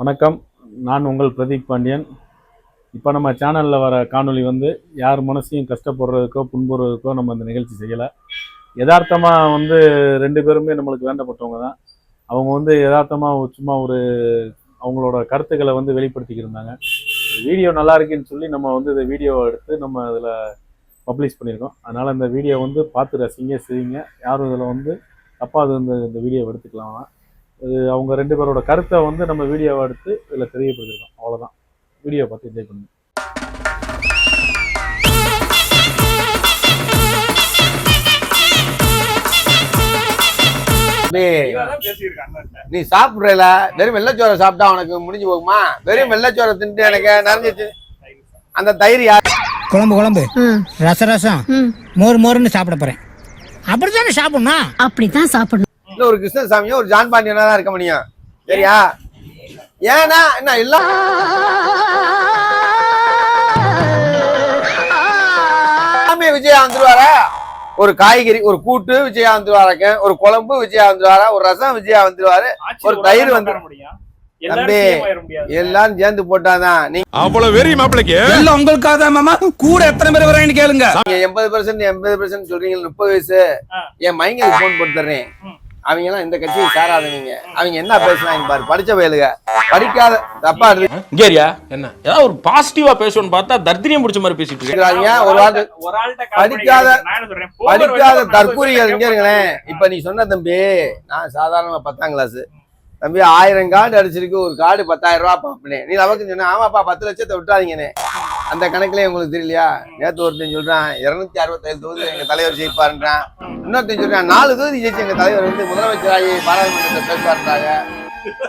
வணக்கம். நான் உங்கள் பிரதீப் பாண்டியன். இப்போ நம்ம சேனலில் வர காணொளி வந்து யார் மனசையும் கஷ்டப்படுறதுக்கோ புண்படுறதுக்கோ நம்ம அந்த நிகழ்ச்சி செய்யலை. யதார்த்தமாக வந்து ரெண்டு பேருமே நம்மளுக்கு வேண்டப்பட்டவங்க தான். அவங்க வந்து யதார்த்தமாக சும்மா ஒரு அவங்களோட கருத்துக்களை வந்து வெளிப்படுத்திக்கிருந்தாங்க வீடியோ நல்லா இருக்குன்னு சொல்லி நம்ம வந்து இந்த வீடியோவை எடுத்து நம்ம இதில் பப்ளிஷ் பண்ணியிருக்கோம். அதனால் இந்த வீடியோ வந்து பார்த்து ரசிங்க செய்யுங்க யாரும் இதில் வந்து தப்பாக அது இந்த இந்த வீடியோவை எடுத்துக்கலாம். இது அவங்க ரெண்டு பேரோட கருத்தை வந்து நம்ம வீடியோவை எடுத்து இதில் தெரியப்படுத்திருக்கோம். அவ்வளோதான் வீடியோ பார்த்து என்ஜாய் பண்ணுங்க. டேய், நீ சாப்பிடுறல? வெறும் வெள்ளச்சோரை சாப்பிட்டா உனக்கு முடிஞ்சு போகுமா? வெறும் வெள்ளச்சோரை தின்ட்டு எனக்கு நிறைஞ்சிச்சு அந்த தயிர் யார்? குழம்பு குழம்பு. ரச ரசம் மோர் மோர்னு சாப்பிட போறேன். அப்படித்தானே சாப்பிடணும்? அப்படித்தான் சாப்பிடணும். இன்னும் ஒரு கிருஷ்ணசாமியும் ஒரு ஜான் பாண்டியனா தான் இருக்க முடியும். சரியா? ஏன்னா என்ன எல்லாம் எல்லாமே விஜயா வந்துருவாரா ஒரு காய்கறி ஒரு கூட்டு விஜயா வந்துருவாராக்க ஒரு குழம்பு விஜயா வந்துருவாரா ஒரு ரசம் விஜயா வந்துருவாரு ஒரு தயிர் வந்து தம்பி எல்லாரும் சேர்ந்து போட்டாதான் நீங்க அவ்வளவு வெறி மாப்பிளைக்கு. எல்லாம் உங்களுக்காக தான் மாமா. கூட எத்தனை பேர் வரான்னு கேளுங்க. எண்பது பர்சன்ட் எண்பது பர்சன்ட் சொல்றீங்க முப்பது வயசு. என் மைங்களுக்கு ஃபோன் போட்டு தர்றேன். அவங்க எல்லாம் இந்த கட்சியை சாராதவங்க அவங்க என்ன பேசுறாங்க பாரு படிச்ச வயலுக படிக்காத தப்பா இருக்கு. கேரியா என்ன? ஏதாவது ஒரு பாசிட்டிவா பேசணும்னு பார்த்தா தர்தினியம் பிடிச்ச மாதிரி பேசிட்டு இருக்கேன் இருக்கிறாங்க ஒரு வார்த்தை படிக்காத படிக்காத தற்கூரிகள் இங்க இருங்களேன் இப்ப நீ சொன்ன தம்பி நான் சாதாரண பத்தாம் கிளாஸ் தம்பி ஆயிரம் கார்டு அடிச்சிருக்கு ஒரு கார்டு பத்தாயிரம் ரூபா பாப்பினேன் நீ நமக்கு சொன்ன ஆமாப்பா பத்து லட்சத்தை விட்டாதீங்கண்ணே அந்த கணக்குலயே உங்களுக்கு தெரியலையா? நேத்து ஒருத்தன் சொல்றான் இருநூத்தி அறுபத்தேழு தொகுதி எங்க தலைவர் ஜெயிப்பாருன்றான். இன்னொருத்தன் சொல்றான் நாலு தொகுதி ஜெயிச்சு எங்க தலைவர் வந்து முதலமைச்சராகி பாராளுமன்றத்தை பேசுவாருன்றாங்க.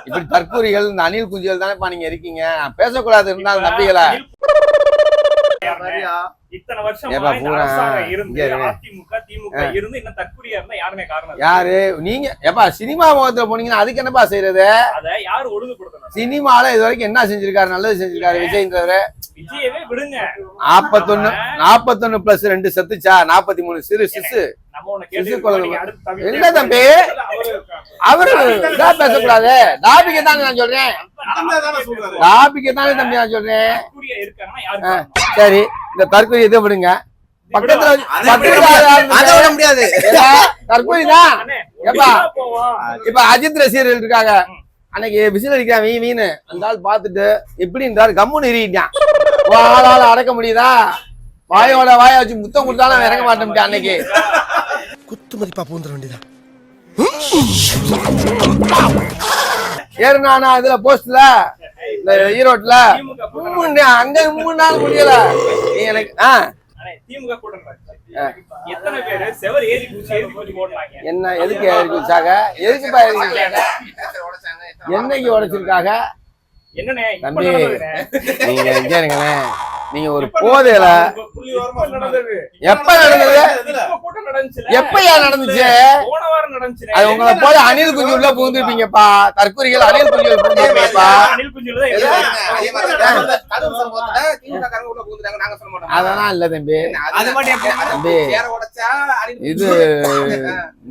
இப்படி தற்கூரிகள் இந்த அணில் குஞ்சுகள் தானேப்பா நீங்க இருக்கீங்க? பேசக்கூடாது இருந்தாலும் நம்பிகளை இத்தனை வருஷம் இருந்து. அதிமுக திமுக இருந்து இன்னும் தற்கொலையா இருந்தா யாருமே காரணம். யாரு? நீங்க ஏப்பா சினிமா முகத்துல போனீங்கன்னா அதுக்கு என்னப்பா செய்யறது அத யாரு ஒழுங்குபடுத்தணும்? சினிமால இது வரைக்கும் என்ன செஞ்சிருக்காரு? நல்லது செஞ்சிருக்காரு விஜய்ன்றவரு விஜயவே விடுங்க. நாப்பத்தொன்னு நாப்பத்தொன்னு பிளஸ் ரெண்டு செத்துச்சா? நாப்பத்தி மூணு சிறு சிசு. இல்ல தம்பி. அவரு பேசக்கூடாது. டாபிக்க தானே நான் சொல்றேன். டாபிக்க தானே தம்பி நான் சொல்றேன்? சரி. இந்த தற்கொலை இதை விடுங்க. பக்கத்துல பக்கத்துல முடியாது. தற்கொலை தான். இப்ப அஜித் ரசிகர்கள் இருக்காங்க. அன்னைக்கு விசில் அடிக்கிறான் வீ வீணு. அந்த ஆள் பார்த்துட்டு எப்படி இருந்தாரு கம்முன்னு இறிட்டான் ஆளால அடக்க முடியுதா? வாயோட வாய வச்சு முத்தம் கொடுத்தாலும் அவன் இறங்க மாட்டேன் அன்னைக்கு. குத்து மதிப்பா பூந்துட வேண்டியதான் ஏறுனானா இதுல போஸ்ட்ல இந்த ஈரோட்ல அங்க மூணு நாள் முடியல. எனக்கு ஆ. திமுக என்ன எதுக்கு ஏறி குச்சாக எதுக்குப்பா ஏறி என்னைக்கு உடைச்சிருக்காங்க? இப்ப தம்பி. நீங்க எங்க நீங்க ஒரு போதையில. எப்ப நடந்தது. எப்பயா நடந்துச்சு போன வாரம் நடந்துச்சுண்ணே. அது உங்களை போல அணில் குஞ்சு உள்ள புகுந்துருப்பீங்கப்பா தற்கொலைகள் அணில் குஞ்சு புகுந்துருப்பீங்கப்பா அனில் குஞ்சுல தான் எழுதுறாங்க. அதெல்லாம் இல்ல தம்பி தம்பி இது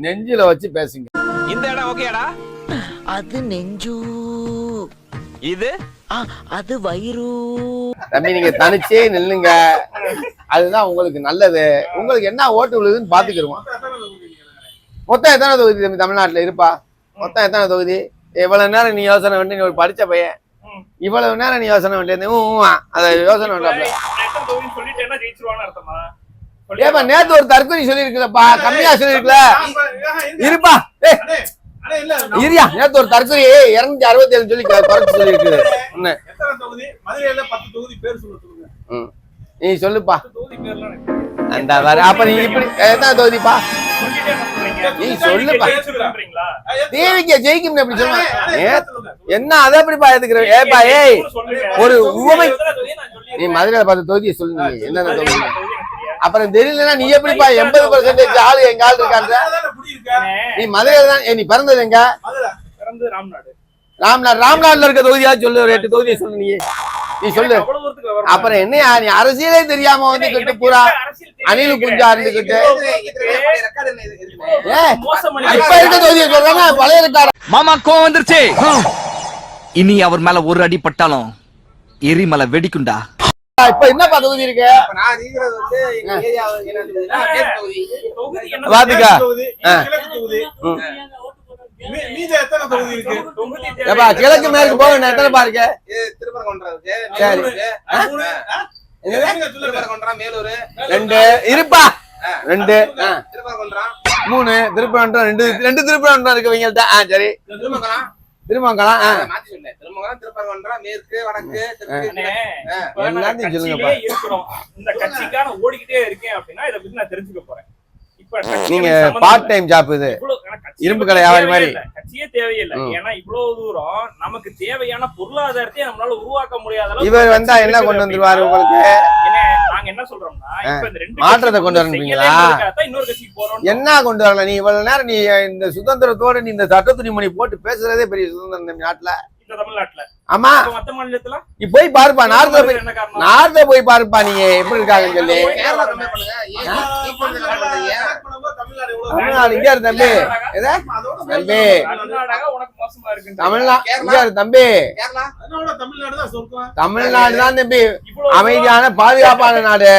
நெஞ்சில வச்சு பேசுங்க இந்த இடம் ஓகேடா அது நெஞ்சு இது ஆ, அது வயிறு தம்பி நீங்க தனிச்சே நில்லுங்க. அதுதான் உங்களுக்கு நல்லது. உங்களுக்கு என்ன ஓட்டு விழுதுன்னு பாத்துக்கிருவோம். மொத்தம் எத்தனை தொகுதி தம்பி தமிழ்நாட்டுல இருப்பா? மொத்தம் எத்தனை தொகுதி? இவ்வளவு நேரம் நீ யோசனை பண்ணி நீ ஒரு படிச்ச பையன். இவ்வளவு நேரம் நீ யோசனை பண்ணி அதை யோசனை பண்றாப்ல? ஏப்பா. நேத்து ஒரு தற்கொலை சொல்லிருக்குல்லப்பா கம்மியா சொல்லிருக்கல இருப்பா. இருயா நேத்து ஒரு தற்கொலை இருநூத்தி அறுபத்தி ஏழு சொல்லி குறைச்சு சொல்லிருக்கு. நீ சொல்லுப்பா. அந்த அப்ப நீ இப்படி எத்தனை தொகுதிப்பா? நீ சொல்லுப்பா. தேவிக்க ஜெயிக்கும் எப்படி சொல்லுவேன் என்ன அதை எப்படிப்பா ஏத்துக்கிற ஏப்பா ஏய். ஒரு உவமை. நீ மதுரையில பார்த்த தொகுதியை சொல்லுங்க என்னென்ன தொகுதி. அப்புறம் தெரியலன்னா நீ எப்படிப்பா எண்பது பர்சன்டேஜ் ஆளு எங்க ஆள் இருக்காங்க நீ மதுரையில தான் நீ பிறந்தது எங்க? பிறந்து ராம்நாடு. ராம்நாட் ராம்நாட்ல இருக்க தொகுதியா? சொல்லு ஒரு எட்டு தொகுதியை சொல்லு நீ. நீ சொல்லு. அப்புறம் என்னையா நீ அரசியலே தெரியாம வந்துகிட்டு பூரா அணில். குஞ்சா இருந்துகிட்டு இப்ப இருக்க தொகுதியை சொல்றாங்க பழைய இருக்காரு மாமா கோவம் வந்துருச்சு. இனி அவர் மேல ஒரு அடி பட்டாலும் எரிமலை வெடிக்குண்டா இப்ப என்னப்பா தொகுதி இருக்கு? இப்ப நான் இருக்கிறது வந்து எங்க ஏரியா என்ன தொகுதி. என்ன? பாத்துக்க கிழக்கு மேற்கு போக எத்தனை பா இருக்கு? இது திருப்பரங்குன்றம் இருக்கு, சரி. இருக்கு. ரெண்டு. இருப்பா. ரெண்டு. மூணு. திருப்பரங்குன்றம் ரெண்டு. ரெண்டு திருப்பரங்குன்றம் இருக்கு இவங்கள்ட்ட. சரி. திருமங்கலம். திருமங்கலம் திருப்பரங்குன்றம், மேற்கு, வடக்கு, எல்லாத்தையும் சொல்லுங்கப்பா. இருக்கிறோம். இந்த கட்சிக்கான ஓடிக்கிட்டே இருக்கேன் அப்படின்னா இதை பத்தி நான் தெரிஞ்சுக்க போறேன் நீங்க பார்ட். டைம் ஜாப் இது இரும்பு கடை வியாபாரி மாதிரி. இல்ல. கட்சியே தேவையில்லை. ஏன்னா இவ்வளவு தூரம் நமக்கு தேவையான பொருளாதாரத்தை நம்மளால உருவாக்க முடியாத இவர் வந்தா என்ன கொண்டு வந்துருவாரு உங்களுக்கு மாற்றத்தை கொண்டு வரணுங்களா? செய்யலைங்கிறதுக்காகத்தான் இன்னொரு கட்சிக்கு போறோம் என்ன கொண்டு வரல? நீ இவ்வளவு நேரம் நீ இந்த சுதந்திரத்தோட நீ இந்த சட்ட துணிமணி போட்டு பேசுறதே பெரிய சுதந்திரம் இந்த நாட்டுல. இந்த தமிழ்நாட்டுல. ஆமா. அப்ப மத்த மாநிலத்துல? நீ போய் பாருப்பா நார்த்ல போய் நார்த்ல போய் பாருப்பா நீங்க எப்படி இருக்காங்கன்னு சொல்லி. இங்க இரு தம்பி. எதா? தம்பி. கர்நாடகா உனக்கு மோசமா இருக்கு தமிழ்நாடு இங்க இரு தம்பி. கேரளா? தமிழ்நாடு தான் தம்பி. இவ்வளவு அமைதியான பாதுகாப்பான நாடு.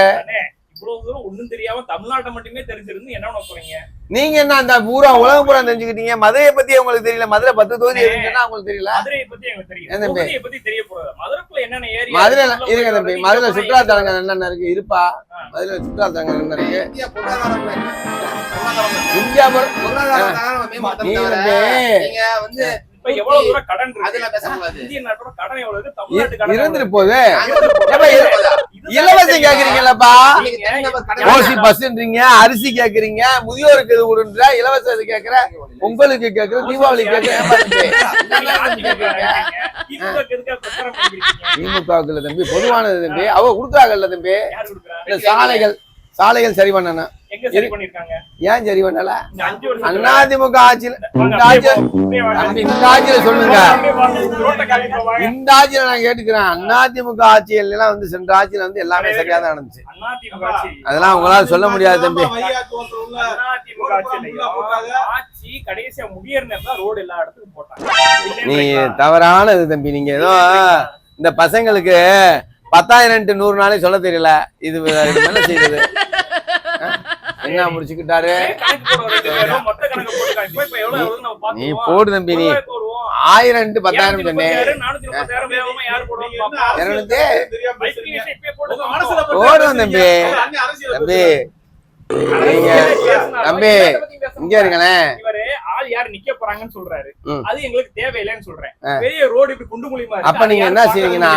நீங்க என்ன அந்த பூரா உலகம் பூரா தெரிஞ்சுக்கிட்டீங்க? மதுரையை பத்தி உங்களுக்கு தெரியல. மதுரை பத்து தொகுதி இருக்குன்னா உங்களுக்கு தெரியல. ஏரியா மதுரை இருங்க தம்பி. மதுரை சுற்றுலா தலங்கள் என்னென்ன இருக்கு? இருப்பா. மதுரை சுற்றுலா என்ன இருக்கு. இந்தியா வந்து நீங்க வந்து இப்ப எவ்வளவு தூரம் கடன் இருக்கு? அதுல பேசக்கூடாது. இந்திய நாட்டோட கடன் எவ்வளவு இருக்கு? தமிழ்நாட்டு கடன் இருந்துட்டு போகுது இலவசம்? கேக்குறீங்களப்பா? ஓசி பஸ்ன்றீங்க அரிசி கேக்குறீங்க முதியோருக்கு இது கொடுன்ற இலவச இது கேக்குற உங்களுக்கு கேக்குற தீபாவளி ஏப்பா தம்பி? பொதுவானது தம்பி. அவ கொடுக்குறாங்கல்ல தம்பி. சாலைகள் சாலைகள் சரி பண்ணணும். ஏன் சரி பண்ணல? அதிமுக ஆட்சியில இந்த ஆட்சியில சொல்லுங்க. இந்த ஆட்சியில நான் கேட்டுக்கிறேன். அதிமுக ஆட்சியில எல்லாம் வந்து சென்ற ஆட்சியில வந்து எல்லாமே சரியா தான் நடந்துச்சு. அதெல்லாம் உங்களால சொல்ல முடியாது தம்பி. நீ இல்லைன்றீங்களா? தவறானது தம்பி. நீங்க ஏதோ இந்த பசங்களுக்கு பத்தாயிரம் நூறு நாளே சொல்ல தெரியல. இது இது என்ன செய்யுது? என்ன முடிச்சுக்கிட்டாரு. நீ. போடு தம்பி நீ. ஆயிரம் பத்தாயிரம் சொன்னேன். 236, 436 வேகமா யார் போடுவான்னு பார்ப்போம். இருநூத்தி? வைத்திலிங்கம் இப்பயே போட்டு பார்ப்போம். போடுவோம் தம்பி. தம்பி. நீங்க தம்பி இங்க ஆள் யாரு நிக்க போறாங்கன்னு சொல்றாரு. அது எங்களுக்கு தேவையில்லைன்னு சொல்றேன். பெரிய ரோடு இப்படி குண்டு இருக்கு. அப்ப நீங்க என்ன செய்வீங்கன்னா